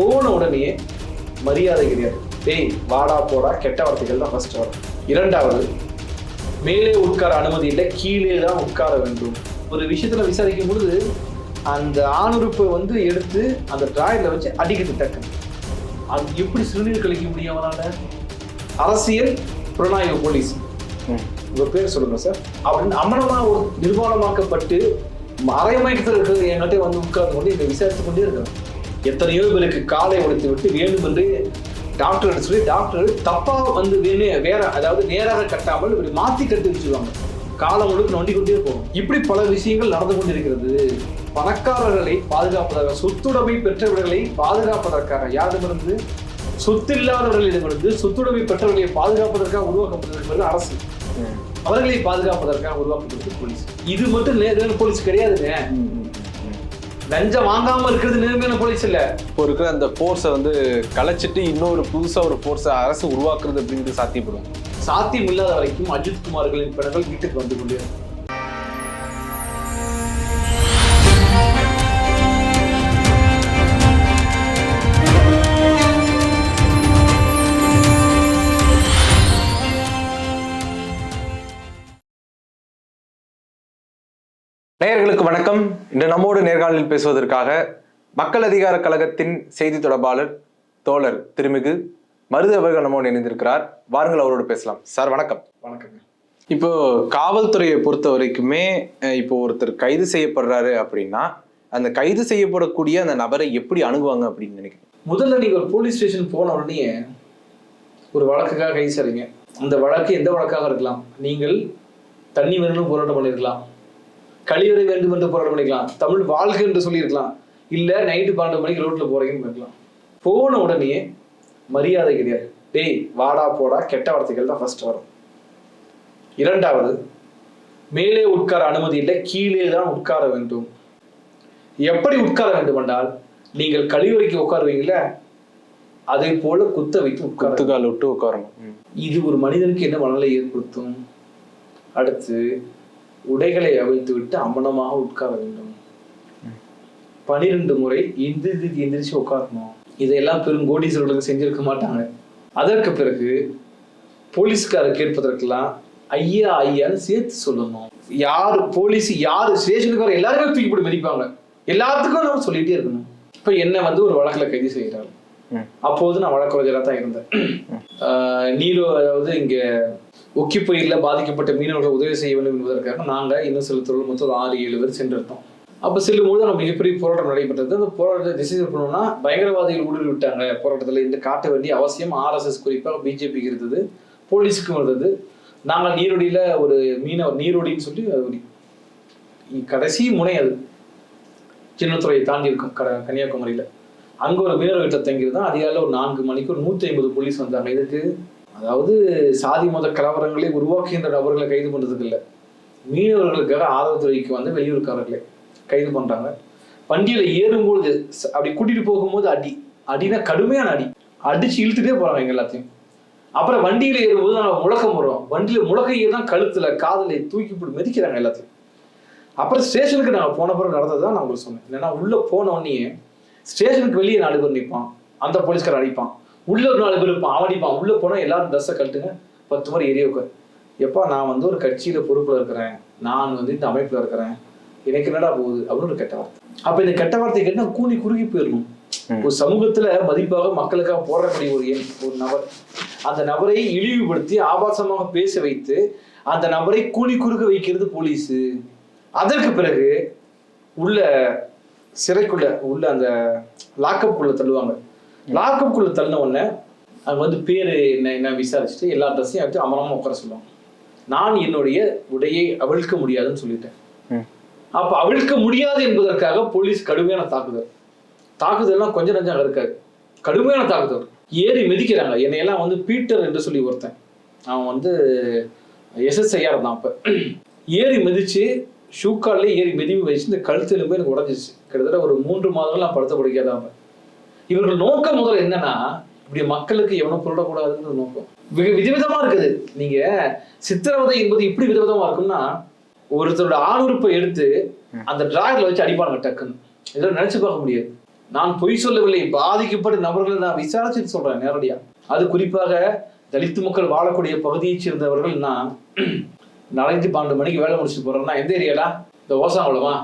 போன உடனே மரியாதை கிடையாது. டேய் வாடா போடா கெட்ட வார்த்தைகள் தான் ஃபர்ஸ்ட் வரும். இரண்டாவது மேலே உட்கார அனுமதி இல்லை கீழே தான் உட்கார வேண்டும். ஒரு விஷயத்துல விசாரிக்கும் பொழுது அந்த ஆணுறுப்பை வந்து எடுத்து அந்த டிராயர்ல வச்சு அடிக்கிறது டக்குன்னு அது எப்படி சிறுநீர் கழிக்க முடியும் அவனால? அரசியல் புலனாய்வு போலீஸ். உங்க பேர் சொல்லுங்க சார் அப்படின்னு அமனமா ஒரு நிர்வாணமாக்கப்பட்டு அரைமயக்கத்தில் இருக்கிறது என்கிட்ட வந்து உட்கார்ந்து கொண்டு இதை விசாரித்து கொண்டே இருக்கிறேன் எத்தனையோ பேருக்கு காலை உடைத்து விட்டு வேண்டும் என்று டாக்டர் சொல்லி டாக்டர் தப்பா வந்து வேற அதாவது நேராக கட்டாமல் இப்படி மாத்தி கட்டி வச்சிருவாங்க. காலம் முழுக்க நொண்டி கொண்டே போகும். இப்படி பல விஷயங்கள் நடந்து கொண்டிருக்கிறது. பணக்காரர்களை பாதுகாப்பதற்காக சொத்துடைமை பெற்றவர்களை பாதுகாப்பதற்காக யாரிடமிருந்து? சொத்தில்லாதவர்களிடமிருந்து சொத்துடைமை பெற்றவர்களை பாதுகாப்பதற்காக உருவாக்கப்பட்டிருக்கிறது அரசு. அவர்களை பாதுகாப்பதற்காக உருவாக்கப்பட்டது போலீஸ். இது மட்டும் நேர்மையான போலீஸ் கிடையாதுங்க. லஞ்சம் வாங்காம இருக்கிறது நேர்மையான போலீஸ் இல்ல. இப்போ இருக்கிற அந்த ஃபோர்ஸை வந்து கலைச்சிட்டு இன்னொரு புதுசா ஒரு ஃபோர்ஸை அரசு உருவாக்குறது அப்படிங்கிறது சாத்தியப்படும் சாத்தியம் இல்லாத வரைக்கும் அஜித் குமார்களின் பிணங்கள் வீட்டுக்கு வந்து கொண்டே இருக்கும். நேயர்களுக்கு வணக்கம். இன்று நம்மோடு நேர்காணலில் பேசுவதற்காக மக்கள் அதிகார கழகத்தின் செய்தி தொடர்பாளர் தோழர் திருமிகு மருது அவர்கள் நம்மோடு இணைந்திருக்கிறார். வாருங்கள் அவரோடு பேசலாம். சார் வணக்கம். வணக்கங்க. இப்போ காவல்துறையை பொறுத்த வரைக்குமே இப்போ ஒருத்தர் கைது செய்யப்படுறாரு அப்படின்னா அந்த கைது செய்யப்படக்கூடிய அந்த நபரை எப்படி அணுகுவாங்க அப்படின்னு நினைக்கிறேன் முதல்ல நீங்க ஒரு போலீஸ் ஸ்டேஷன் போன உடனே ஒரு வழக்குக்காக கைது செய்றீங்க. அந்த வழக்கு எந்த வழக்காக இருக்கலாம்? நீங்கள் தண்ணி வேணும்னு போராட்டம் பண்ணிருக்கலாம் கழிவறை வேண்டும் என்று போராட்டம் பண்ணிக்கலாம். தமிழ் வாழ்க என்று சொல்லியிருக்கலாம். இல்ல நைட்டு பன்னெண்டு மணிக்கு ரோட்ல போறீங்கன்னு இருக்கலாம் போன உடனே மரியாதை கிடையாது. டேய் வாடா போடா கெட்ட வார்த்தைகள் தான் ஃபர்ஸ்ட் வரும். இரண்டாவது மேலே உட்கார அனுமதி இல்லை கீழே தான் உட்கார வேண்டும். எப்படி உட்கார வேண்டும் என்றால் நீங்கள் கழிவறைக்கு உட்காருவீங்கல்ல? அதை போல குத்த வைத்து உட்கார விட்டு உட்காரணும். இது ஒரு மனிதனுக்கு என்ன மனநிலை ஏற்படுத்தும்? அடுத்து உடைகளை அவிழ்த்து விட்டு அமனமாக உட்கார வேண்டும். பனிரெண்டு முறை எந்திரிச்சு எந்திரிச்சு உட்காரணும். இதையெல்லாம் பெரும் கோடீஸ்வரர்களுக்கு செஞ்சிருக்க மாட்டாங்க. அதற்கு பிறகு போலீஸ்காரர் கேட்பதற்கெல்லாம் ஐயா ஐயான்னு சேர்த்து சொல்லணும். யார் போலீஸ் யாரு ஸ்டேஷனுக்கு வர எல்லாருமே தூக்கி போட்டு மதிப்பாங்க. எல்லாத்துக்கும் நம்ம சொல்லிட்டே இருக்கணும். இப்ப என்ன வந்து ஒரு வழக்குல கைது செய்கிறாரு. அப்போது நான் வழக்கறிஞராக தான் இருந்தேன் ஆஹ் நீரோ அதாவது இங்க ஒக்கி புயலில் பாதிக்கப்பட்ட மீனவர்கள் உதவி செய்ய வேண்டும் என்பதற்காக நாங்கள் இன்னும் சில தொழில் மொத்தம் ஒரு ஆறு ஏழு பேர் சென்றிருந்தோம். அப்போ செல்லும்போது நம்ம மிகப்பெரிய போராட்டம் நடைபெற்றது. அந்த போராட்டத்தை திசை பண்ணோம்னா பயங்கரவாதிகள் ஊடுருவி விட்டாங்க போராட்டத்தில். என்று காட்ட வேண்டிய அவசியம் ஆர்எஸ்எஸ் குறிப்பாக பிஜேபிக்கு இருந்தது. போலீஸுக்கும் இருந்தது. நாங்கள் நீரோடியில் ஒரு மீனவர் நீரோடின்னு சொல்லி ஒரு கடைசி முனை அது. சின்னத்துறையை தாண்டி இருக்கும் கட கன்னியாகுமரியில். அங்கே ஒரு மீனவர் வீட்டில் தங்கியிருந்தோம் அதிகாலையில் ஒரு நான்கு மணிக்கு ஒரு நூற்றி ஐம்பது போலீஸ் வந்தாங்க. இதுக்கு அதாவது சாதி மத கலவரங்களை உருவாக்குகின்ற நபர்களை கைது பண்ணுறதுக்கு இல்லை. மீனவர்களுக்காக ஆதரவு வந்து வெளியூர்காரர்களை கைது பண்ணுறாங்க வண்டியில் ஏறும்பொழுது அப்படி கூட்டிட்டு போகும்போது அடி அடினா கடுமையான அடி. அடிச்சு இழுத்துட்டே போறாங்க எங்க எல்லாத்தையும். அப்புறம் வண்டியில ஏறும்போது நாங்கள் முழக்கம் போடுறோம். வண்டியில முழக்கையே தான் கழுத்துல காதுல தூக்கி போட்டு மிதிக்கிறாங்க எல்லாத்தையும். அப்புறம் ஸ்டேஷனுக்கு நாங்கள் போன பிறகு நடந்தது தான் நான் உங்களுக்கு சொன்னேன். ஏன்னா உள்ள போன உடனே ஸ்டேஷனுக்கு வெளியே நாலு பேர் நிற்பான் அந்த போலீஸ்கார அடிப்பான். உள்ள ஒரு நாலு பேர் இருப்பான் அவன் அடிப்பான் உள்ள போனா எல்லாரும் ட்ரெஸ்ஸை கழட்டுங்க. பத்து முறை எரிய உட்கார். எப்பா நான் வந்து ஒரு கட்சியில பொறுப்புல இருக்கிறேன். நான் வந்து இந்த அமைப்புல இருக்கிறேன். எனக்கு என்னடா போகுது? அப்படின்னு ஒரு கெட்ட வார்த்தை. அப்ப இந்த கெட்ட வார்த்தை கேட்டா கூனி குறுகி போயிடணும். ஒரு சமூகத்துல மதிப்பாக மக்களுக்காக போராடக்கூடிய ஒரு எண் ஒரு நபர். அந்த நபரை இழிவுபடுத்தி ஆபாசமாக பேச வைத்து அந்த நபரை கூனி குறுக வைக்கிறது போலீஸ். அதற்கு பிறகு உள்ள சிறைக்குள்ள உள்ள அந்த லாக்அப் குள்ள தள்ளுவாங்க. லாக்அப் குள்ள தள்ளின உடனே அங்க வந்து பேரு என்ன என்ன விசாரிச்சுட்டு எல்லா ட்ரெஸ்ஸையும் எடுத்து அமரமா உட்கார சொல்லுவாங்க. நான் என்னுடைய உடையை அவிழ்க்க முடியாதுன்னு சொல்லிட்டேன். அப்ப அவிழ்க்க முடியாது என்பதற்காக போலீஸ் கடுமையான தாக்குதல். தாக்குதல்லாம் கொஞ்சம் நஞ்சம் இருக்காது. கடுமையான தாக்குதல். ஏறி மிதிக்கிறாங்க. என்னையெல்லாம் வந்து பீட்டர் என்று சொல்லி ஒருத்தன். அவன் வந்து எஸ்எஸ்ஐயா இருந்தான் அப்ப. ஏறி மிதிச்சு ஷூக்கால்லே ஏறி மிதிவு வச்சு இந்த கழுத்து எலும்பு எனக்கு உடஞ்சிச்சு கிட்டத்தட்ட ஒரு மூன்று மாதங்கள் நான் படுத்த படிக்காதாம இவர்கள் நோக்கம் முதல்ல என்னன்னா இப்படி மக்களுக்கு எவனும் புரடக்கூடாதுன்றது நோக்கம். மிக விதவிதமா இருக்குது. நீங்க சித்திரவதை என்பது இப்படி விதவிதமா இருக்கும்னா ஒருத்தரோட ஆணுறுப்பை எடுத்து அந்த டிராயர்ல வச்சு அடிப்பானுங்க டக்குன்னு. இதெல்லாம் நினைச்சு பார்க்க முடியாது. நான் பொய் சொல்லவில்லை பாதிக்கப்பட்ட நபர்கள் நான் விசாரிச்சுட்டு சொல்றேன் நேரடியா. அது குறிப்பாக தலித்து மக்கள் வாழக்கூடிய பகுதியைச் சேர்ந்தவர்கள் நான் நாலஞ்சு பன்னெண்டு மணிக்கு வேலை முடிச்சுட்டு போறேன்னா எந்த ஏரியாடா? இந்த ஓசாங்குளமா?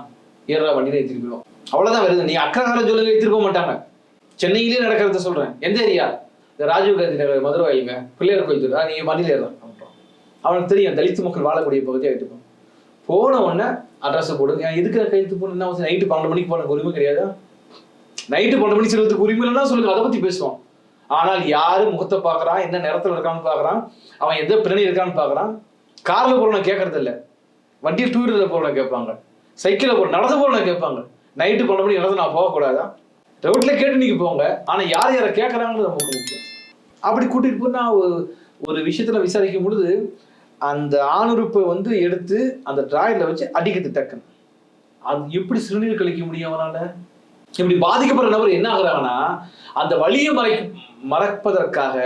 ஏறா வண்டியில ஏற்றிட்டு போயிடும் அவ்வளவுதான் வருது நீ அக்கறாரம் சொல்லுங்க ஏற்றிருக்க மாட்டாங்க. சென்னையிலேயே நடக்கிறத சொல்றேன். எந்த ஏரியா? இந்த ராஜீவ் காந்தி நகர் மதுரை வாயிலுங்க பிள்ளையார் கோயில் தெரு. ஆ, நீங்க வண்டியில அவனுக்கு தெரியும் தலித்து மக்கள் வாழக்கூடிய பகுதியாக இருக்கும் போன உடனே அட்ரஸ் போடுங்க. ஏன் எதுக்கு கையெழுத்து போன என்ன நைட்டு பன்னெண்டு மணிக்கு போன உரிமை கிடையாது? நைட்டு பன்னெண்டு மணிக்கு செல்வதுக்கு உரிமை இல்லைன்னா சொல்லுங்க. அதை பத்தி பேசுவோம். ஆனால் யாரு முகத்தை பார்க்குறான் என்ன நேரத்துல இருக்கான்னு பார்க்குறான்? அவன் எந்த பின்னணி இருக்கான்னு பார்க்குறான்? கார்ல போறவன கேட்கறது இல்ல வண்டியில் டூ வீலர்ல போறவன கேட்பாங்க. சைக்கிள்ல போற நடந்து போறவன கேட்பாங்க. நைட்டு பன்னெண்டு மணிக்கு நடந்து நான் போகக்கூடாதான் ரோட்ல கேட்டு நீங்க போங்க. ஆனா யார் யாரை கேட்கறாங்கிறது நமக்கு முக்கியம். அப்படி கூட்டிட்டு போய் நான் ஒரு விஷயத்துல விசாரிக்கும் பொழுது அந்த ஆணுறுப்பை வந்து எடுத்து அந்த டிராயர்ல வச்சு அடிக்கிறது டக்குன்னு அது எப்படி சிறுநீர் கழிக்க முடியும் அவனால? இப்படி பாதிக்கப்படுற நபர் என்ன ஆகுறாங்கன்னா அந்த வலியை மறை மறைப்பதற்காக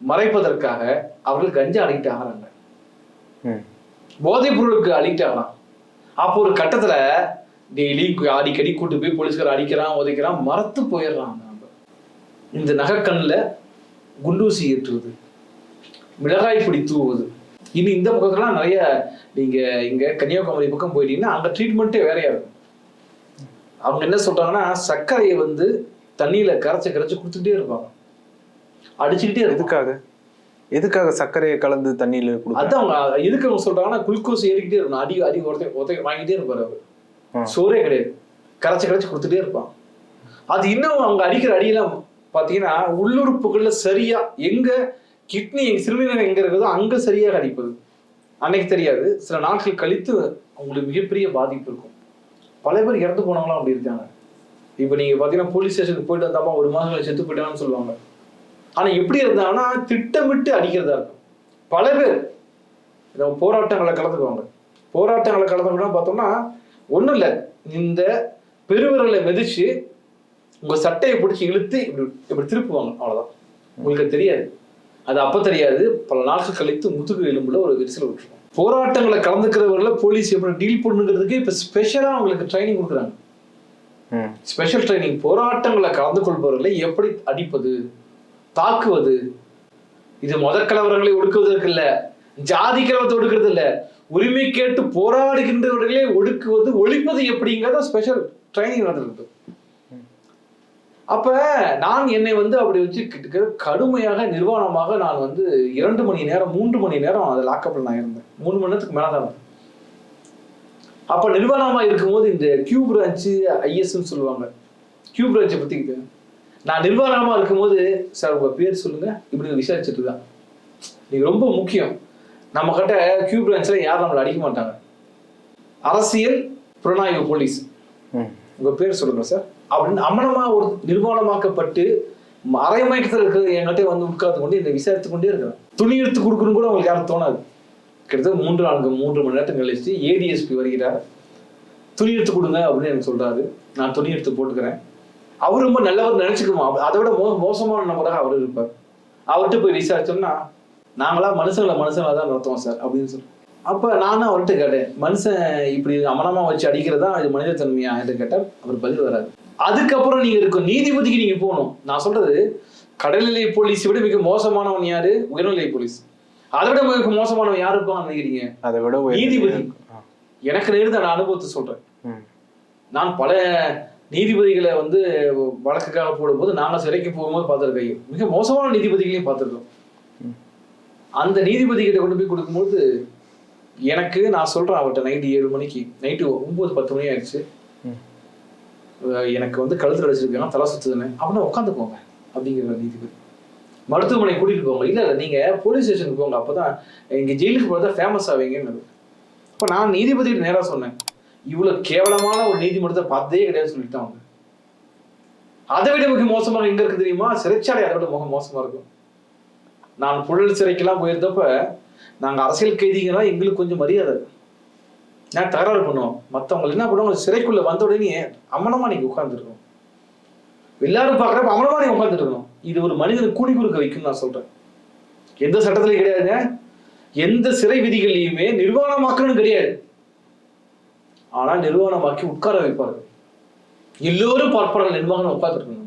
மறைப்பதற்காக அவர்கள் கஞ்சா அடிக்ட் ஆகுறாங்க. ம். போதைப் பொருளுக்கு அடிக்ட் ஆகலாம். அப்போ ஒரு கட்டத்துல டெய்லி அடிக்கடி கூட்டு போய் போலீஸ்கார அடிக்கிறான் உதைக்கிறான் மறத்து போயிடுறான் அந்த நபர். இந்த நகைக்கண்ணில் குண்டூசி ஏற்றுவது மிளகாய் பொடி தூவுவது. இனி இந்த பக்கத்துலாம் நிறைய நீங்க இங்க கன்னியாகுமரி பக்கம் போயிட்டீங்கன்னா அங்க ட்ரீட்மெண்ட்டே வேறையா இருக்கும். அவங்க என்ன சொல்றாங்கன்னா சர்க்கரையை வந்து தண்ணியில கரைச்சு கரைச்சு கொடுத்துட்டே இருப்பாங்க. அடிச்சுக்கிட்டே எதுக்காக? எதுக்காக சர்க்கரையை கலந்து தண்ணியில கொடுக்க அதான் அவங்க எதுக்கு அவங்க சொல்றாங்கன்னா குளுக்கோஸ் ஏறிக்கிட்டே இருக்கணும். அடி அடி ஒருத்த ஒருத்த வாங்கிட்டே இருப்பாரு அவர். சோறே கிடையாது. கரைச்சு கரைச்சு கொடுத்துட்டே இருப்பான். அது இன்னும் அவங்க அடிக்கிற அடியெல்லாம் பாத்தீங்கன்னா உள்ளுறுப்புகள்ல சரியா எங்க கிட்னி சிறுநீரகம் எங்க இருக்குதோ அங்க சரியாக அடிப்பது அன்னைக்கு தெரியாது. சில நாட்கள் கழித்து அவங்களுக்கு மிகப்பெரிய பாதிப்பு இருக்கும். பல பேர் இறந்து போனவங்களாம் அப்படி இருக்காங்க. இப்ப நீங்க பாத்தீங்கன்னா போலீஸ் ஸ்டேஷனுக்கு போயிட்டு வந்தாமா ஒரு மாதம் செத்து போயிட்டாங்கன்னு சொல்லுவாங்க. ஆனா எப்படி இருந்தாங்கன்னா திட்டமிட்டு அடிக்கிறதா இருக்கும். பல பேர் போராட்டங்களை கலந்துக்குவாங்க. போராட்டங்களை கலந்துக்கிட்டா பார்த்தோம்னா ஒண்ணும் இல்லை இந்த பெருவிரலை மிதிச்சு உங்க சட்டையை பிடிச்சி இழுத்து இப்படி இப்படி திருப்புவாங்க அவ்வளவுதான். உங்களுக்கு தெரியாது. அது அப்ப தெரியாது. பல நாட்கள் கழித்து முதுகு எலும்புல ஒரு விரிசல் விட்டுருக்கும் போராட்டங்களை கலந்துக்கிறவர்களை போலீஸ் எப்படி டீல் பண்ணுங்கிறதுக்கு இப்ப ஸ்பெஷலா அவங்களுக்கு ட்ரைனிங் கொடுக்குறாங்க. ஸ்பெஷல் ட்ரைனிங் போராட்டங்களை கலந்து கொள்பவர்களை எப்படி அடிப்பது தாக்குவது? இது முதற் கலவரங்களை ஒடுக்குவதற்கு இல்ல. ஜாதி கலவரத்தை ஒடுக்கிறது இல்ல. உரிமை கேட்டு போராடுகின்றவர்களே ஒடுக்குவது ஒழிப்பது எப்படிங்கிறத ஸ்பெஷல் ட்ரைனிங் நடந்திருக்கு அப்ப நான் என்னை வந்து அப்படி வச்சு கடுமையாக நிர்வாணமாக நான் வந்து இரண்டு மணி நேரம் மூன்று மணி நேரம் அது லாக்கப்பில் நான் இருந்தேன். மூணு மணி நேரத்துக்கு மேல தான் அப்ப நிர்வாணமா இருக்கும்போது இந்த கியூ பிரான்ச்சு ஐஎஸ்ன்னு சொல்லுவாங்க. கியூ பிரான்ச்சை பத்தி நான் நிர்வாணமா இருக்கும்போது சார் உங்க பேர் சொல்லுங்க. இப்படி விசாரிச்சுட்டு தான். நீங்க ரொம்ப முக்கியம். நம்ம கிட்ட கியூ பிரான்ச்ல யாரும் நம்மளை அடிக்க மாட்டாங்க. அரசியல் புலனாய்வு போலீஸ். உங்க பேர் சொல்லுங்க சார். அப்படின்னு அமனமா ஒரு நிர்வாணமாக்கப்பட்டு அரை மயக்கத்தில் இருக்கிற என்கிட்ட வந்து உட்கார்ந்து கொண்டு என்னை விசாரித்து கொண்டே இருக்கிறேன் துணி எடுத்து கொடுக்கணும் கூட அவங்களுக்கு யாரும் தோணாது. கிட்டத்தட்ட மூன்று நான்கு மூன்று மணி நேரத்துக்கு கழிச்சு ஏடிஎஸ்பி வருகிறார். துணி எடுத்து கொடுங்க அப்படின்னு எனக்கு சொல்றாரு. நான் துணி எடுத்து போட்டுக்கிறேன். அவர் ரொம்ப நல்லவர் நினைச்சுக்குவோம் அதை விட மோ மோசமான நபராக அவர் இருப்பார். அவர்கிட்ட போய் விசாரிச்சோம்னா நாங்களா மனுஷங்களை மனுஷங்களா தான் நடத்துவோம் சார் அப்படின்னு சொல்லி. அப்ப நானும் அவர்கிட்ட கேட்டேன் மனுஷன் இப்படி அமனமா வச்சு அடிக்கிறதா? இது மனித தன்மையா? என்று கேட்டால் அவர் பதில் வராது அதுக்கப்புறம் நீங்க இருக்கும் நீதிபதிக்கு நீங்க போகணும். நான் சொல்றது கடல்நிலை போலீஸ் விட மிக மோசமானவன் யாரு? உயர்நிலை போலீஸ். அதை விட மிக மோசமானவன் யாரு இருப்பான்னு நினைக்கிறீங்க? அதை விட நீதிபதி. எனக்கு நேர்ந்த நான் அனுபவத்தை சொல்றேன். நான் பல நீதிபதிகளை வந்து வழக்குக்காக போடும்போது நாங்க சிறைக்கு போகும்போது பார்த்துருக்கோம் மிக மோசமான நீதிபதிகளையும் பார்த்துருக்கோம். அந்த நீதிபதி கிட்ட கொண்டு போய் கொடுக்கும்போது எனக்கு நான் சொல்றேன் அவர்கிட்ட நைட்டு ஏழு மணிக்கு. நைட்டு ஒன்பது பத்து மணி ஆயிடுச்சு. எனக்கு வந்து கழுத்துல அடிச்சிருக்காங்க தலை சுத்துதுன்னு. அப்படின்னா உட்காந்துக்கோங்க அப்படிங்கிற நீதிபதி. மருத்துவமனை கூட்டிட்டு போங்க. இல்ல இல்ல நீங்க போலீஸ் ஸ்டேஷனுக்கு போங்க. அப்பதான் இங்க ஜெயிலுக்கு போறதா ஃபேமஸ் ஆவீங்கன்னு. அப்ப நான் நீதிபதி நேரா சொன்னேன். இவ்வளவு கேவலமான ஒரு நீதிமன்றத்தை பார்த்ததே கிடையாது அவங்க அதை விட மிக மோசமாக எங்க இருக்கு தெரியுமா? சிறைச்சாலை அதை விட மிக மோசமா இருக்கும். நான் புழல் சிறைக்கெல்லாம் போயிருந்தப்ப நாங்க அரசியல் கைதிங்கன்னா எங்களுக்கு கொஞ்சம் மரியாதை. நான் தகராறு பண்ணுவோம். மத்தவங்க என்ன பண்ணுவாங்க? சிறைக்குள்ள வந்த உடனே அம்மனமா நீங்க உட்கார்ந்துருக்கணும். எல்லாரும் பாக்குறப்ப அம்மனமா நீங்க உட்கார்ந்துருக்கணும். இது ஒரு மனிதனை கூடி கொடுக்க வைக்கும் நான் சொல்றேன். எந்த சட்டத்திலையும் கிடையாதுங்க. எந்த சிறை விதிகள்லையுமே நிர்வாணமாக்கணும் கிடையாது. ஆனா நிர்வாணமாக்கி உட்கார வைப்பார்கள். எல்லோரும் பார்ப்பார்கள் நிர்வாகம் உட்காந்துருக்கணும்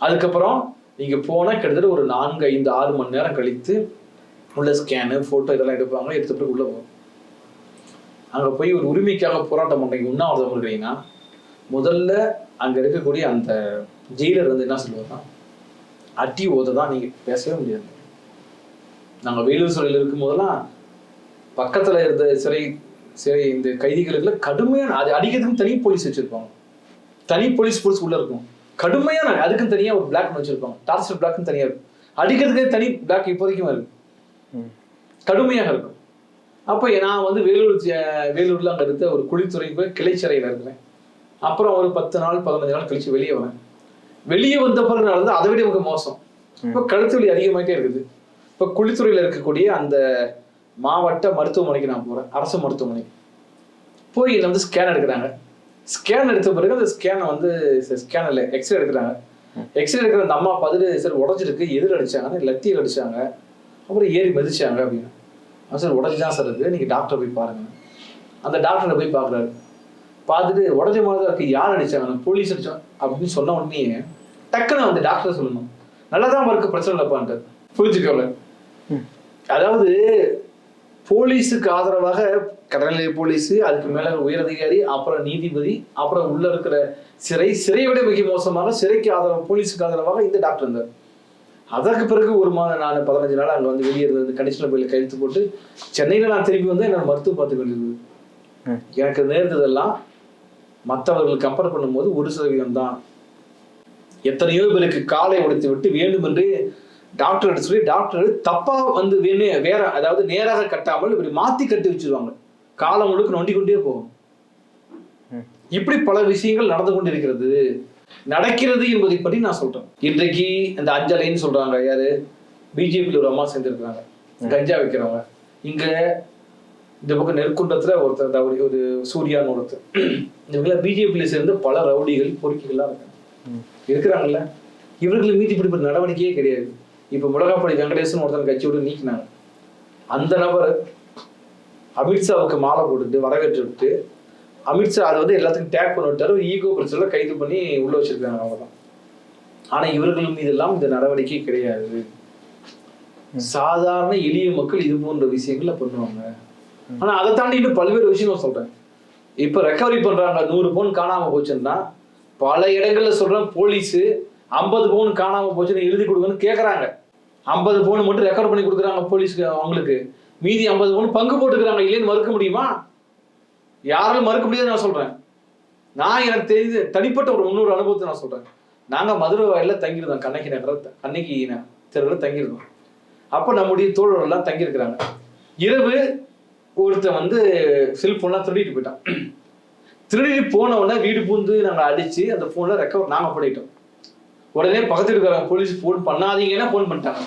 அதுக்கப்புறம் நீங்கள் போனால் கிட்டத்தட்ட ஒரு நான்கு ஐந்து ஆறு மணி நேரம் கழித்து உள்ள ஸ்கேனு ஃபோட்டோ இதெல்லாம் எடுப்பாங்க எடுத்துட்டு உள்ளே போகும் அங்கே போய் ஒரு உரிமைக்காக போராட்டம் பண்ணுறீங்க உண்ணாவிரதம் இருக்கிறீங்கன்னா முதல்ல அங்கே இருக்கக்கூடிய அந்த ஜெயிலர் வந்து என்ன சொல்லுவாருன்னா அடி ஓத தான் நீங்கள் பேசவே முடியாது. நாங்கள் வேலூர் சிறையில் இருக்கும் போதெல்லாம் பக்கத்தில் இருந்த சிறை சிறை இந்த கைதிகளுக்குள்ள கடுமையான அது அடிக்கிறதுக்கு தனி போலீஸ் வச்சுருப்பாங்க. தனி போலீஸ் போலீஸ் உள்ளே இருக்கும். கடுமையான அதுக்கும் தனியா ஒரு பிளாக் வச்சிருப்பாங்க டார்ச்சர் பிளாக்னு தனியா இருக்கும். அடிக்கிறதுக்கே தனி பிளாக் இப்போதைக்கும் இருக்கு. கடுமையாக இருக்கும். அப்போ நான் வந்து வேலூர் வேலூர்ல அங்க இருந்த ஒரு குழித்துறை போய் கிளைச்சிறையில் இருக்கிறேன். அப்புறம் ஒரு பத்து நாள் பதினஞ்சு நாள் கழிச்சு வெளியே வரேன் வெளியே வந்த பிறகு நடந்து அதை விட மிக மோசம். இப்போ கழுத்து வலி அதிகமாயிட்டே இருக்குது. இப்போ குழித்துறையில் இருக்கக்கூடிய அந்த மாவட்ட மருத்துவமனைக்கு நான் போறேன். அரசு மருத்துவமனைக்கு. போய் என்னை வந்து ஸ்கேன் எடுக்கிறாங்க. ஸ்கேன் எடுத்த பிறகு அந்த ஸ்கேனை வந்து ஸ்கேனில் எக்ஸ்ரே எடுக்கிறாங்க. எக்ஸ்ரே எடுக்கிற அந்த அம்மா பார்த்துட்டு சார் உடஞ்சிருக்கு எதிர் அடிச்சாங்க லத்தியில் அடிச்சாங்க அப்புறம் ஏறி மிதிச்சாங்க அப்படின்னு. "ஆ சார் உடஞ்சி தான் சார் இருக்கு நீங்கள் டாக்டரை போய் பாருங்க. அந்த டாக்டரை போய் பார்க்குறாரு பார்த்துட்டு உடஞ்ச மாதிரி தான் இருக்கு யார் அடிச்சாங்க போலீஸ் அடிச்சாங்க அப்படின்னு சொன்ன உடனே டக்குன்னு அந்த டாக்டர் சொல்லணும். நல்லா தான் இருக்கு பிரச்சனை இல்லைப்பான்ட்டு புரிஞ்சுக்கோங்க. ம். அதாவது போலீஸுக்கு ஆதரவாக கடற்நிலை போலீஸ் அதுக்கு மேல உயரதிகாரி அப்புறம் நீதிபதி அப்புறம் உள்ள இருக்கிற சிறை சிறையை விட மிக மோசமாக சிறைக்கு ஆதரவு போலீஸுக்கு ஆதரவாக இந்த டாக்டர் இருந்தார். அதற்கு பிறகு ஒரு மாதம் நான் பதினஞ்சு நாள் அங்க வந்து வெளியே இருந்தது கண்டிஷனர் போய் கையெழுத்து போட்டு சென்னையில நான் திரும்பி வந்து என்னோட மருத்துவம் பார்த்து கொண்டிருந்தது. எனக்கு நேர்ந்ததெல்லாம் மற்றவர்கள் கம்பேர் பண்ணும்போது ஒரு சதவீதம் தான். எத்தனையோ பேருக்கு காலை உடைத்து விட்டு வேண்டுமென்றே டாக்டர் சொல்லி டாக்டர் தப்பா வந்து வேணே வேற அதாவது நேராக கட்டாமல் இப்படி மாத்தி கட்டி வச்சிருவாங்க. காலம் முழுக்க நொண்டி கொண்டே போகும். இப்படி பல விஷயங்கள் நடந்து கொண்டிருக்கிறது. நடக்கிறது என்பதை பற்றி நான் சொல்றேன். இன்றைக்கு இந்த அஞ்சலைன்னு சொல்றாங்க. யாரு? பிஜேபியில் ஒரு அம்மா சேர்ந்திருக்கிறாங்க. கஞ்சா வைக்கிறவங்க. இங்க இந்த பக்கம் நெற்குன்றத்துல ஒருத்தர் அதாவது ஒரு சூர்யான்னு ஒருத்தர். இவங்கள பிஜேபியில சேர்ந்து பல ரவுடிகள் பொறுக்கிகள்லாம் இருக்காங்க. இருக்கிறாங்கல்ல. இவர்கள் மீது இப்படி நடவடிக்கையே கிடையாது. இப்ப முடகாப்படி வெங்கடேசன் ஒருத்தன் கட்சி விட்டு நீக்கினாங்க. அந்த நபர் அமித்ஷாவுக்கு மாலை போட்டுட்டு வரவேற்று விட்டு அமித்ஷா அதை வந்து எல்லாத்துக்கும் டேக் பண்ணி விட்டாரு. ஒரு ஈகோ பிரச்சனை கைது பண்ணி உள்ள வச்சிருக்காங்க அவ்வளவுதான். ஆனா இவர்கள் மீது எல்லாம் இந்த நடவடிக்கை கிடையாது. சாதாரண எளிய மக்கள் இது போன்ற விஷயங்களை பண்ணுவாங்க. ஆனா அதை தாண்டி இன்னும் பல்வேறு விஷயங்கள் சொல்றேன். இப்ப ரெக்கவரி பண்றாங்க. நூறு பவுன் காணாம போச்சுன்னா பல இடங்கள்ல சொல்றேன் போலீஸ் ஐம்பது பவுன் காணாம போச்சுன்னு எழுதி கொடுங்கன்னு கேக்குறாங்க. ஐம்பது பவுன் மட்டும் ரெக்கவர் பண்ணி கொடுக்குறாங்க போலீஸ்க்கு அவங்களுக்கு. மீதி ஐம்பது பவுன் பங்கு போட்டுக்கிறாங்க இல்லைன்னு மறுக்க முடியுமா? யாராலும் மறுக்க முடியாது நான் சொல்றேன். நான் எனக்கு தெரிஞ்ச தனிப்பட்ட ஒரு முன்னூறு அனுபவத்தை நான் சொல்றேன். நாங்க மதுரை வாயில தங்கியிருந்தோம் கண்ணகி நகர கண்ணகி தெருவில் தங்கியிருந்தோம். அப்போ நம்முடைய தோழர்கள் எல்லாம் தங்கியிருக்கிறாங்க. இரவு ஒருத்தன் வந்து செல்போன்லாம் திருடிட்டு போயிட்டான். திருடிட்டு போன உடனே வீடு பூந்து நாங்க அடிச்சு அந்த போன்ல ரெக்கவர் நாங்க பண்ணிட்டோம். உடனே பக்கத்துல இருக்கிறவங்க போலீஸ் ஃபோன் பண்ணாதீங்கன்னா ஃபோன் பண்ணிட்டாங்க.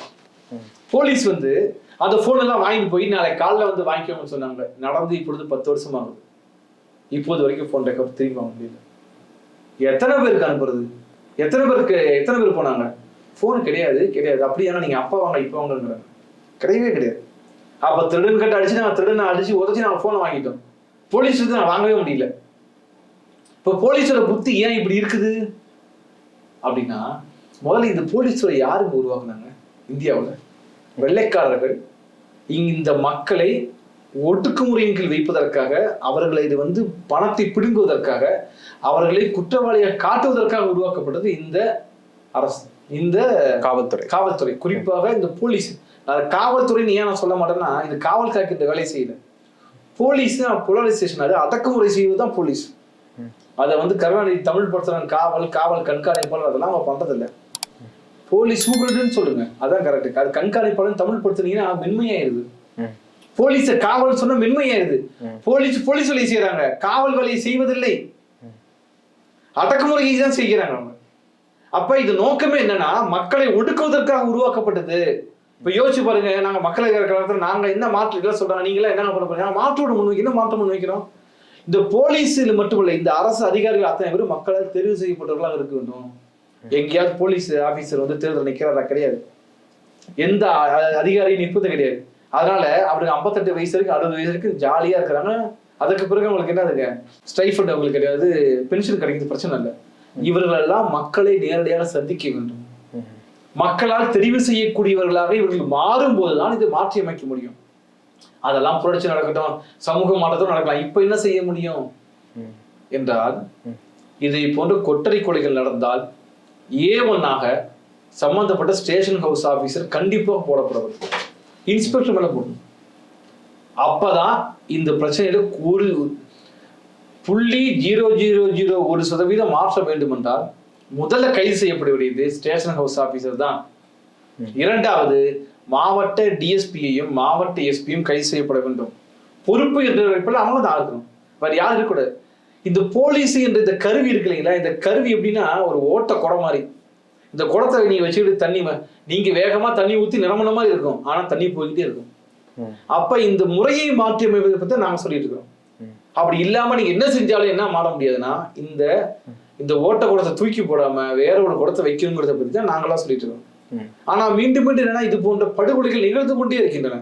போலீஸ் வந்து அந்த போன் எல்லாம் வாங்கிட்டு போய் நாளைக்கு காலைல வந்து வாங்கிக்கோங்கன்னு சொன்னாங்க. நடந்து இப்பொழுது பத்து வருஷம் ஆகுது இப்போது வரைக்கும் ஃபோன் ரெக்கப் திரும்பி வாங்க முடியல. எத்தனை பேருக்கு அனுப்புறது? எத்தனை பேருக்கு எத்தனை பேர் போனாங்க? ஃபோன் கிடையாது கிடையாது. அப்படியானா நீங்க அப்பா வாங்க இப்போ வாங்கங்கிறாங்க. கிடையவே கிடையாது. அப்ப திருடன் கட்ட அடிச்சு நாங்க திருடன் அடிச்சு உதச்சி நாங்க ஃபோனை வாங்கிட்டோம். போலீஸ் வந்து நான் வாங்கவே முடியல. இப்போ போலீஸோட புத்தி ஏன் இப்படி இருக்குது? அப்படின்னா முதல்ல இந்த போலீஸோட யாருக்கு உருவாக்குனாங்க? இந்தியாவில். வெள்ளைக்காரர்கள் இந்த மக்களை ஒடுக்குமுறையின் கீழ் வைப்பதற்காக அவர்களை இது வந்து பணத்தை பிடுங்குவதற்காக அவர்களை குற்றவாளியாக காட்டுவதற்காக உருவாக்கப்பட்டது இந்த அரசு இந்த காவல்துறை. காவல்துறை. குறிப்பாக இந்த போலீஸ் காவல்துறைன்னு ஏன் நான் சொல்ல மாட்டேன்னா இது காவல் காக்கின்ற வேலை செய்யல. போலீஸ் போலரைசேஷன் அது அடக்குமுறை செய்வது தான் போலீஸ். அதை வந்து கருணாநிதி தமிழ் படுத்துறாங்க காவல் காவல் கண்காணிப்பாளர் அதெல்லாம் அவங்க பண்றதில்ல. போலீஸ் சூப்பரண்டுன்னு சொல்லுங்க. அதான் கரெக்ட் அது கண்காணிப்பாளர் தமிழ் படுத்துனீங்கன்னா மென்மையாயிருது. போலீஸ காவல் சொன்னா மென்மையாயிருது. போலீஸ் போலீஸ் வேலையை செய்யறாங்க காவல் வேலையை செய்வதில்லை. அடக்குமுறையை தான் செய்கிறாங்க அவங்க. அப்ப இது நோக்கமே என்னன்னா மக்களை ஒடுக்குவதற்காக உருவாக்கப்பட்டது. இப்ப யோசிச்சு பாருங்க நாங்க மக்களை காலத்துல நாங்க என்ன மாற்று இதெல்லாம் சொல்றாங்க நீங்களா என்ன பண்ண போறீங்க? மாற்றோட முன்வைக்க என்ன மாற்றம் முன்வைக்கிறோம் இந்த போலீஸில் மட்டுமல்ல இந்த அரசு அதிகாரிகள் அத்தனை பேரும் மக்களால் தெரிவு செய்யப்பட்டவர்களாக இருக்க வேண்டும். எங்கேயாவது போலீஸ் ஆபீசர் வந்து தேர்தல் நிக்கிறாரா கிடையாது. எந்த அதிகாரியும் நிற்பது கிடையாது. அதனால அவருக்கு ஐம்பத்தெட்டு வயசு வரைக்கும் அறுபது வயசு வரைக்கும் ஜாலியா இருக்கிறாங்க. அதுக்கு பிறகு அவங்களுக்கு என்னதுங்க ஸ்டைஃபண்ட் அவங்களுக்கு கிடையாது. பென்ஷன் கிடைக்கிறது பிரச்சனை இல்லை. இவர்கள் எல்லாம் மக்களை நேரடியாக சந்திக்க வேண்டும். மக்களால் தெரிவு செய்யக்கூடியவர்களாக இவர்கள் மாறும்போதுதான் இதை மாற்றி அமைக்க முடியும். அதெல்லாம் புரட்சி நடக்கட்டும் சமூக மாற்றத்தும் நடக்கலாம். இப்ப என்ன செய்ய முடியும். என்றால். இதை போன்ற கொட்டரை கொலைகள் நடந்தால் ஏ ஒன்னாக சம்பந்தப்பட்ட ஸ்டேஷன் ஹவுஸ் ஆஃபீஸர் கண்டிப்பாக போடப்படுவது இன்ஸ்பெக்டர் மேலே போடணும். அப்பதான் இந்த பிரச்சனையில ஒரு புள்ளி ஜீரோ ஜீரோ ஜீரோ ஒரு சதவீதம் மாற்ற வேண்டும் என்றால் முதல்ல கைது செய்யப்பட வேண்டியது ஸ்டேஷன் ஹவுஸ் ஆபீசர் தான். இரண்டாவது மாவட்ட டிஎஸ்பியையும் மாவட்ட எஸ்பியும் கைது செய்யப்பட வேண்டும். பொறுப்பு என்ற அமைப்பில் அவங்க தான் இருக்கணும் வேறு யாரும் இருக்கக்கூடாது? இந்த போலீஸ் என்ற இந்த கருவி இருக்கு இல்லைங்களா? இந்த கருவி எப்படின்னா ஒரு ஓட்ட குடம் மாதிரி. இந்த குடத்தை நீங்க வச்சுக்கிட்டு தண்ணி நீங்க வேகமா தண்ணி ஊத்தி நிரம்பின மாதிரி இருக்கும். ஆனா தண்ணி போய்கிட்டே இருக்கும். அப்ப இந்த முறையை மாற்றி அமைப்பதை பத்தி நாங்க சொல்லிட்டு இருக்கோம். அப்படி இல்லாம நீங்க என்ன செஞ்சாலும் என்ன மாற முடியாதுன்னா இந்த இந்த ஓட்ட குடத்தை தூக்கி போடாம வேற ஒரு குடத்தை வைக்கணுங்கிறத பத்தி தான் நாங்களா சொல்லிட்டு இருக்கோம். ஆனா மீண்டும் மீண்டும் என்னன்னா இது போன்ற படுகொலைகள் நிகழ்ந்து கொண்டே இருக்கின்றன.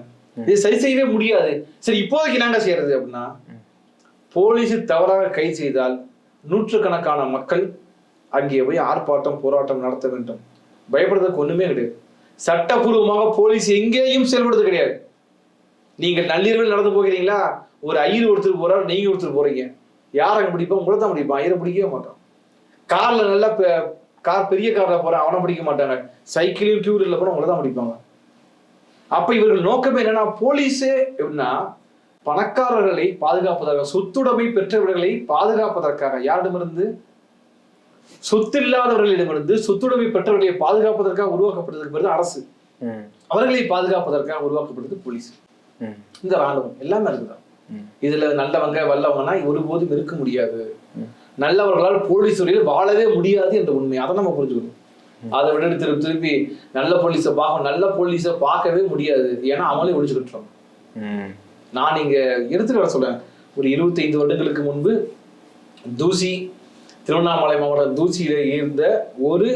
இது சரி செய்யவே முடியாது. சரி இப்போதைக்கு நாங்க செய்யறது அப்படின்னா போலீஸ் தவறாக கைது செய்தால் நூற்றுக்கணக்கான மக்கள் அங்கே போய் ஆர்ப்பாட்டம் போராட்டம் நடத்த வேண்டும். பயப்படுறதுக்கு ஒண்ணுமே கிடையாது. சட்டப்பூர்வமாக போலீஸ் எங்கேயும் செயல்படுறது கிடையாது. நீங்கள் நள்ளிரவில் நடந்து போகிறீங்களா? ஒரு ஐயர் ஒருத்தர் போறாரு நீங்க ஒருத்தர் போறீங்க. யார் அங்க பிடிப்போம் உங்களை தான் பிடிப்போம் ஐயரை பிடிக்கவே மாட்டோம் கார்ல நல்லா கார் பெரிய கார்ல போறேன் அவனை பிடிக்க மாட்டாங்க. சைக்கிளையும் டூ வீலர்ல போனா உங்களை தான் பிடிப்பாங்க. அப்ப இவர்கள் நோக்கமே என்னன்னா போலீஸே எப்படின்னா பணக்காரர்களை பாதுகாப்பதற்காக சொத்துடைமை பெற்றவர்களை பாதுகாப்பதற்காக யாரிடமிருந்து சொத்து இல்லாதவர்களிடமிருந்து சொத்துடைமை பெற்றவர்களை பாதுகாப்பதற்காக உருவாக்கப்பட்டதுக்கு பிறகு அரசு. அவர்களை பாதுகாப்பதற்காக உருவாக்கப்பட்டது போலீஸ். இந்த ராணுவம் எல்லாமே ம். இதுல நல்லவங்க வல்லவங்கன்னா ஒருபோதும் இருக்க முடியாது. நல்லவர்களால் போலீஸ் துறையில் வாழவே முடியாது என்ற உண்மை அதை நம்ம புரிஞ்சுக்கணும் அதை விட திருப்பி திருப்பி நல்ல போலீஸை பார்க்க நல்ல போலீஸை பார்க்கவே முடியாது ஏன்னா அவங்களே ஒழிச்சுக்கிட்டு இருக்காங்க. ம். நான் இங்க எடுத்துட்டு வர சொல்றேன். ஒரு இருபத்தைந்து வருடங்களுக்கு முன்பு தூசி திருவண்ணாமலை மாவட்டம் தூசியில இருந்த ஒரு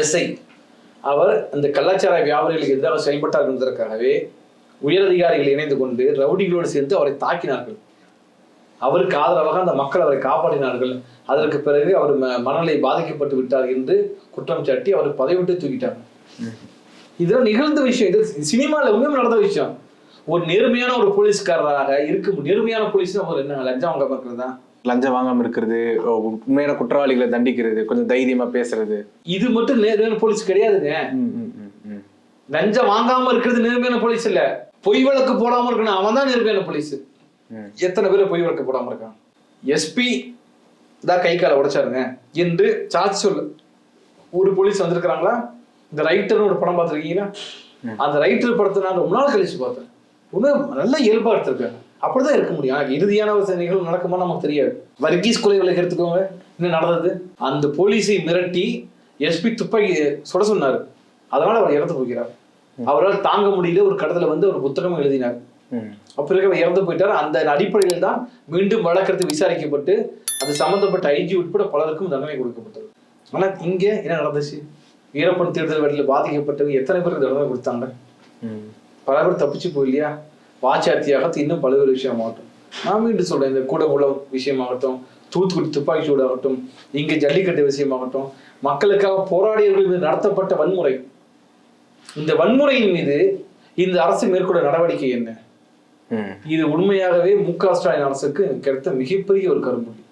எஸ்ஐ அவர் அந்த கலாச்சார வியாபாரிகளுக்கு எதிராக செயல்பட்டார் என்பதற்காகவே உயரதிகாரிகள் இணைந்து கொண்டு ரவுடிகளோடு சேர்ந்து அவரை தாக்கினார்கள். அவருக்கு ஆதரவாக அந்த மக்கள் அவரை காப்பாற்றினார்கள். அதற்கு பிறகு அவர் மனநிலை பாதிக்கப்பட்டு விட்டார் என்று குற்றம் சாட்டி அவர் பதவி விட்டு தூக்கிட்டாங்க இதெல்லாம் நிகழ்ந்த விஷயம். இது சினிமால உண்மையாக நடந்த விஷயம். ஒரு நேர்மையான ஒரு போலீஸ்காரராக இருக்க நேர்மையான போலீஸ் அவர் என்ன? லஞ்சம் வாங்க பார்க்கறதா? லஞ்சம் வாங்காம இருக்கிறது உண்மையான குற்றவாளிகளை தண்டிக்கிறது கொஞ்சம் தைரியமா பேசுறது. இது மட்டும் நேர்மையான போலீஸ் கிடையாதுங்க. லஞ்சம் வாங்காம இருக்கிறது நேர்மையான போலீஸ் இல்ல. பொய் வழக்கு போடாம இருக்கணும். அவன் தான் நேர்மையான போலீஸ். எத்தனை பேர் பொய் வழக்கு போடாம இருக்கான்? எஸ்பி தான் கை காலை உடைச்சாருங்க. என்று சார்ஜ் சொல்லு. ஒரு போலீஸ் வந்திருக்கிறாங்களா? இந்த ரைட்டர்னு ஒரு படம் பார்த்துருக்கீங்களா. அந்த ரைட்டர் படத்தை நான் ரொம்ப நாள் கழிச்சு பார்த்தேன். உண்மை நல்ல இயல்பா எடுத்திருக்காங்க அப்படிதான் இருக்க முடியும். இறுதியான ஒரு நிகழ்வு நடக்குமா நமக்கு தெரியாது. வர்கீஸ் கொலை வழக்கு எடுத்துக்கோங்க. என்ன நடந்தது? அந்த போலீஸை மிரட்டி எஸ்பி துப்பாக்கி சுட சொன்னாரு. அதனால அவர் இறந்து போகிறார். அவரால் தாங்க முடியல. ஒரு கடத்துல வந்து ஒரு புத்தகம் எழுதினார். ம். அப்பிறகு அவர் இறந்து போயிட்டார். அந்த அடிப்படையில் தான் மீண்டும் வழக்கறிஞர் விசாரிக்கப்பட்டு அது சம்பந்தப்பட்ட ஐஜி உட்பட பலருக்கும் தண்டனை கொடுக்கப்பட்டது. ஆனா இங்க என்ன நடந்துச்சு? வீரப்பன் தேர்தல் வெட்டில பாதிக்கப்பட்டவங்க எத்தனை பேருக்கு தண்டனை கொடுத்தாங்க. பல பேர் தப்பிச்சு போயில்லையா? வாச்சாத்தியாக இன்னும் பல்வேறு விஷயமாகட்டும். நான் மீண்டும் சொல்றேன் இந்த கூடங்குளம் விஷயமாகட்டும் தூத்துக்குடி துப்பாக்கி சூடாகட்டும் இங்க ஜல்லிக்கட்டு விஷயமாகட்டும் மக்களுக்காக போராடியவர்கள் மீது நடத்தப்பட்ட வன்முறை. இந்த வன்முறையின் மீது இந்த அரசு மேற்கொண்ட நடவடிக்கை என்ன. இது உண்மையாகவே மு க ஸ்டாலின் அரசுக்கு கிடைத்த மிகப்பெரிய ஒரு கரும்புள்ளி.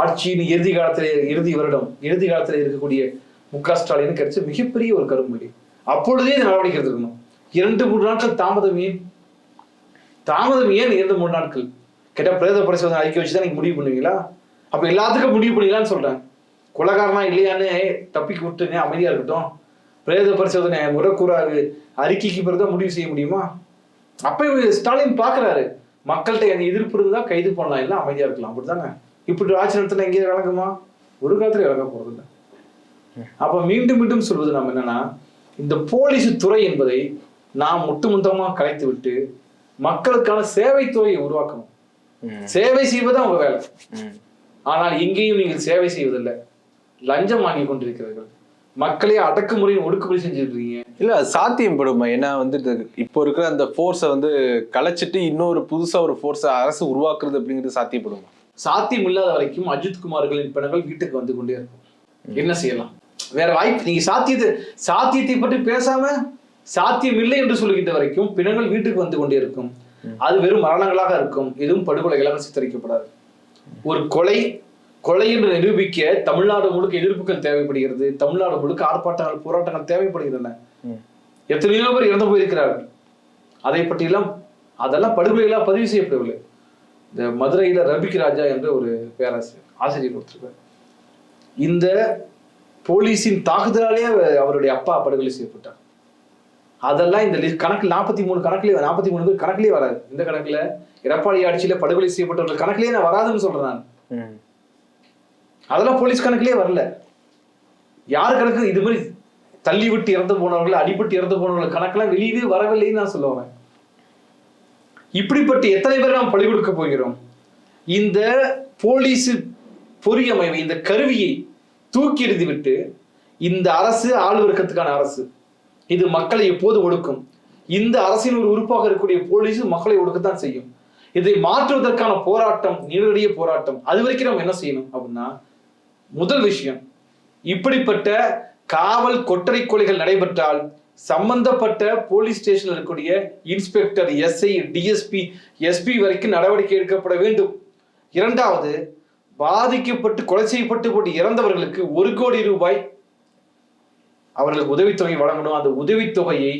ஆட்சியின் இறுதி காலத்திலே இறுதி வருடம் இறுதி காலத்தில் இருக்கக்கூடிய மு க ஸ்டாலின் கிடைச்ச மிகப்பெரிய ஒரு கரும்புள்ளி. அப்பொழுதே இந்த நடவடிக்கை எடுத்துக்கணும். இரண்டு மூன்று நாட்கள் தாமதம் ஏன்? தாமதம் ஏன் இரண்டு மூணு நாட்கள்? கேட்டால் பிரேத பரிசோதனை அறிக்கை வச்சு தான் நீங்கள் முடிவு பண்ணுவீங்களா? அப்போ எல்லாத்துக்கும் முடிவு பண்ணீங்களான்னு சொல்கிறேன் கொலகாரனா இல்லையான்னு தப்பிக்கு விட்டுங்க அமைதியாக இருக்கட்டும். பிரேத பரிசோதனை முறக்கூறாது அறிக்கைக்கு பிறகு தான் முடிவு செய்ய முடியுமா? அப்போ ஸ்டாலின் பார்க்குறாரு மக்கள்கிட்ட அந்த எதிர்ப்பு இருந்தால் கைது பண்ணலாம் இல்லை அமைதியாக இருக்கலாம். அப்படி தானே இப்படி ஆட்சி நடத்தினா எங்கேயும் விளங்குமா ஒரு காலத்தில் விளங்க போகிறதில்ல அப்போ மீண்டும் மீண்டும் சொல்வது நம்ம என்னன்னா இந்த போலீஸ் துறை என்பதை நாம் ஒட்டுமொத்தமா கலைத்து விட்டு மக்களுக்கான சேவை துறையை உருவாக்கணும். சேவை செய்வது அவங்க வேலை. ஆனால் இங்கேயும் நீங்கள் சேவை செய்வதில்லை. லஞ்சம் வாங்கி கொண்டிருக்கிறீர்கள். மக்களை அடக்குமுறையின் ஒடுக்குமுறை செஞ்சுட்டு இருக்கீங்க இல்ல சாத்தியப்படுமா? ஏன்னா வந்து இப்போ இருக்கிற அந்த ஃபோர்ஸை வந்து கலைச்சிட்டு இன்னொரு புதுசா ஒரு ஃபோர்ஸை அரசு உருவாக்குறது அப்படிங்கிறது சாத்தியப்படுமா? சாத்தியம் இல்லாத வரைக்கும் அஜித் குமார்களின் பிணங்கள் வீட்டுக்கு வந்து கொண்டே இருக்கும். என்ன செய்யலாம்? வேற வாய்ப்பு நீங்க சாத்தியத்தை சாத்தியத்தை பற்றி பேசாம சாத்தியமில்லை என்று சொல்லுகின்ற வரைக்கும் பிணங்கள் வீட்டுக்கு வந்து கொண்டே இருக்கும். அது வெறும் மரணங்களாக இருக்கும். எதுவும் படுகொலைகளாக சித்தரிக்கப்படாது. ஒரு கொலை கொலை என்று நிரூபிக்க தமிழ்நாடு முழுக்க எதிர்ப்புகள் தேவைப்படுகிறது. தமிழ்நாடு முழுக்க ஆர்ப்பாட்டங்கள் போராட்டங்கள் தேவைப்படுகின்றன. எத்தனையோ பேர் இறந்து போயிருக்கிறார்கள். அதை பற்றியெல்லாம் அதெல்லாம் படுகொலைகளாக பதிவு செய்யப்படவில்லை. இந்த மதுரையில ரபிக் ராஜா என்ற ஒரு பேராசிரியர் ஆசிரியர் கொடுத்திருக்கார். இந்த போலீஸின் தாக்குதலாலே அவருடைய அப்பா படுகொலை செய்யப்பட்டார். அதெல்லாம் இந்த கணக்கு நாற்பத்தி மூணு கணக்குலயே நாற்பத்தி மூணு பேர் கணக்குலயே வராது. இந்த கணக்குல எடப்பாடி ஆட்சியில படுகொலை செய்யப்பட்டவர்கள் கணக்குலயே நான் வராதுன்னு சொல்றேன் நான். அதெல்லாம் போலீஸ் கணக்குலயே வரல. யார் கணக்கு? இது மாதிரி தள்ளி விட்டு இறந்து போனவர்கள் அடிபட்டு இறந்து போனவர்கள் கணக்கெல்லாம் வெளியவே வரவில்லைன்னு நான் சொல்லுவேன் இப்படிப்பட்ட எத்தனை பேர் நாம் பழி கொடுக்க போகிறோம்? இந்த போலீஸ் பொறியமைவை இந்த கருவியை தூக்கி எறிந்து விட்டு இந்த அரசு ஆள் வர்க்கத்துக்கான அரசு இது மக்களை எப்போது ஒடுக்கும்? இந்த அரசின் ஒரு உறுப்பாக இருக்கக்கூடிய போலீஸ் மக்களை ஒடுக்கத்தான் செய்யும். இதை மாற்றுவதற்கான போராட்டம் நீடடிய போராட்டம். அது வரைக்கும் நம்ம என்ன செய்யணும் அப்படின்னா முதல் விஷயம் இப்படிப்பட்ட காவல் கொட்டரை கொலைகள் நடைபெற்றால் சம்பந்தப்பட்ட போலீஸ் ஸ்டேஷனில் இருக்கக்கூடிய இன்ஸ்பெக்டர் எஸ்ஐ டிஎஸ்பி எஸ்பி வரைக்கும் நடவடிக்கை எடுக்கப்பட வேண்டும். இரண்டாவது பாதிக்கப்பட்டு கொலை செய்யப்பட்டு போட்டு இறந்தவர்களுக்கு ஒரு கோடி ரூபாய் அவர்களுக்கு உதவித்தொகை வழங்கணும். அந்த உதவித்தொகையை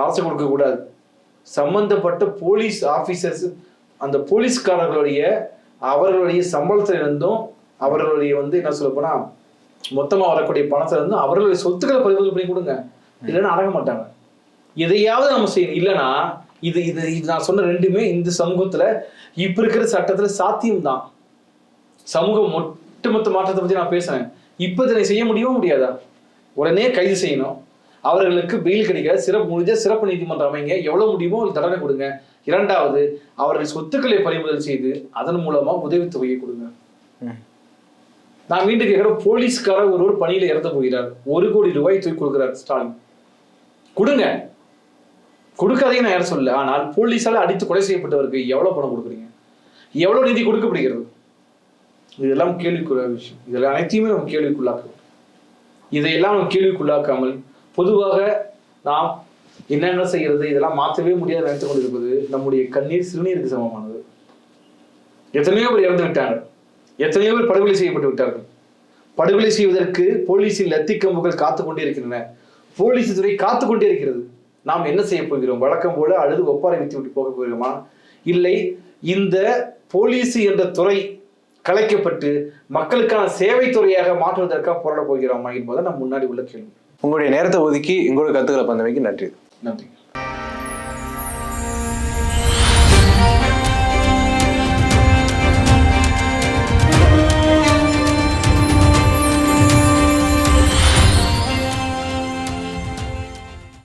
அரசு கொடுக்க கூடாது. சம்பந்தப்பட்ட போலீஸ் ஆபீசர்ஸ் அந்த போலீஸ்காரர்களுடைய அவர்களுடைய சம்பளத்துல இருந்தும் அவர்களுடைய வந்து என்ன சொல்ல போனா மொத்தமா வரக்கூடிய பணத்துல இருந்தும் அவர்களுடைய சொத்துக்களை பறிமுதல் பண்ணி கொடுங்க. இல்லைன்னா அடங்க மாட்டாங்க. எதையாவது நம்ம செய்யணும். இல்லைன்னா இது இது இது நான் சொன்ன ரெண்டுமே இந்த சமூகத்துல இப்ப இருக்கிற சட்டத்துல சாத்தியம்தான். சமூகம் ஒட்டுமொத்த மாற்றத்தை பத்தி நான் பேசுறேன். இப்ப இதனை செய்ய முடியுமா முடியாதா? உடனே கைது செய்யணும். அவர்களுக்கு பெயில் கிடைக்க சிறப்பு முடிஞ்ச சிறப்பு நீதிமன்றம் அமைங்க. எவ்வளவு முடியுமோ அவங்களுக்கு தண்டனை கொடுங்க. இரண்டாவது அவர்கள் சொத்துக்களை பறிமுதல் செய்து அதன் மூலமா உதவித்தொகையை கொடுங்க. நான் மீண்டும் கேட்கிறேன். போலீஸ்காரர் ஒருவர் பணியில இறந்து போகிறார். ஒரு கோடி ரூபாய் தூக்கி கொடுக்கிறார் ஸ்டாலின். கொடுங்க. கொடுக்காதீங்க நான் யாரும் சொல்ல ஆனால் போலீஸால அடித்து கொலை செய்யப்பட்டவருக்கு எவ்வளவு பணம் கொடுக்குறீங்க? எவ்வளவு நிதி கொடுக்கப்படுகிறது? இதெல்லாம் கேள்விக்குரிய விஷயம். இதெல்லாம் அனைத்தையுமே நம்ம கேள்விக்குள்ளாக்குறோம் இதையெல்லாம் நம்ம கேள்விக்குள்ளாக்காமல் பொதுவாக நாம் என்னென்ன செய்கிறது இதெல்லாம் மாற்றவே முடியாது நினைத்துக் கொண்டிருப்பது நம்முடைய கண்ணீர் சிறுநீருக்கு சமமானது. எத்தனையோ பேர் இறந்து விட்டாங்க எத்தனையோ பேர் படுகொலை செய்யப்பட்டு விட்டார்கள். படுகொலை செய்வதற்கு போலீஸின் லத்தி கம்புகள் காத்து கொண்டே இருக்கின்றன போலீஸ் துறை காத்து கொண்டே இருக்கிறது. நாம் என்ன செய்ய போகிறோம்? வழக்கம் போல அழுது ஒப்பாரை விட்டு விட்டு போக போகிறோமா? இல்லை இந்த போலீஸ் என்ற துறை கலைக்கப்பட்டு மக்களுக்கான சேவை துறையாக மாற்றுவதற்காக போராட போகிறோமா என்பதை நம் முன்னாடி உள்ள கேள்வி. உங்களுடைய நேரத்தை ஒதுக்கி உங்களோட கருத்துக்களை பந்தமைக்கு நன்றி. நன்றி.